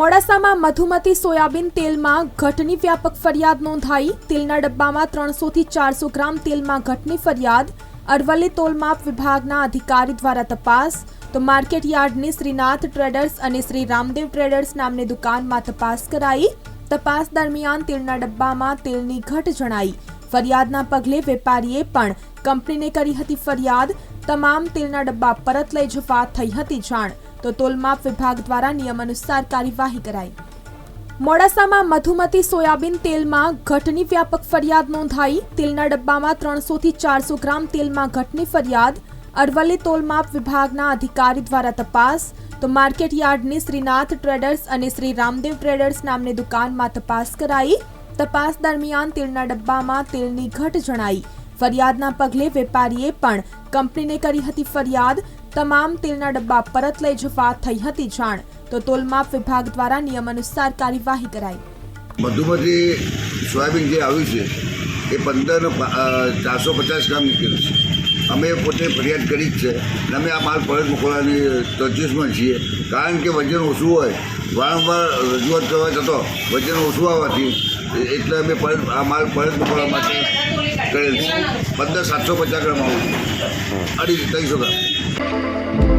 મોડાસામાં મધુમતી સોયાબીન તેલમાં ઘટની વ્યાપક ફરિયાદ નોંધાઈ. તેલના ડબ્બામાં ત્રણસોથી ચારસો ગ્રામ તેલમાં ઘટની ફરિયાદ. અરવલ્લી તોલમાપ વિભાગના અધિકારી દ્વારા તપાસ. તો માર્કેટ યાર્ડની શ્રીનાથ ટ્રેડર્સ અને શ્રી રામદેવ ટ્રેડર્સ નામની દુકાનમાં તપાસ કરાઈ. તપાસ દરમિયાન તેલના ડબ્બામાં તેલની ઘટ જણાઈ. ફરિયાદના પગલે વેપારીએ પણ કંપનીને કરી હતી ફરિયાદ. તમામ તેલના ડબ્બા પરત લઈ જવા થઈ હતી જાણ. તો તોલમાપ વિભાગ દ્વારા નિયમ અનુસાર કાર્યવાહી કરાઈ. મોડાસામાં મધુમતી સોયાબીન તેલમાં ઘટની વ્યાપક ફરિયાદ નોંધાઈ. તેલના ડબ્બામાં ત્રણસોથી ચારસો ગ્રામ તેલમાં ઘટની ફરિયાદ. અરવલ્લી તોલમાપ વિભાગના અધિકારી દ્વારા તપાસ. તો માર્કેટ યાર્ડની શ્રીનાથ ટ્રેડર્સ અને શ્રી રામદેવ ટ્રેડર્સ નામની દુકાનમાં તપાસ કરાઈ. તપાસ દરમિયાન તેલના ડબ્બામાં તેલની ઘટ જણાઈ. ફરિયાદના પગલે વેપારીએ પણ કંપનીને કરી હતી ફરિયાદ. તમામ તેલના ડબ્બા પરત લઈ જવા થઈ હતી જાણ, તો તોલમાપ વિભાગ દ્વારા નિયમ અનુસાર કાર્યવાહી કરાઈ. મધુમતી સોયાબીન જે આવ્યું છે, એ પંદર ચારસો પચાસ ગ્રામ નીકળ્યું છે. અમે પોતે ફરિયાદ કરી જ છે અને અમે આ માલ પરત મોકલવાની તજવીજમાં છીએ. કારણ કે વજન ઓછું હોય, વારંવાર રજૂઆત કરવા જતો વજન ઓછું આવવાથી, એટલે અમે પરત આ માલ પરત મોકલવા માટે કરેલ છે. બધા સાતસો પચાસ ગ્રામ આવું. અઢી ત્રણસો ગ્રામ.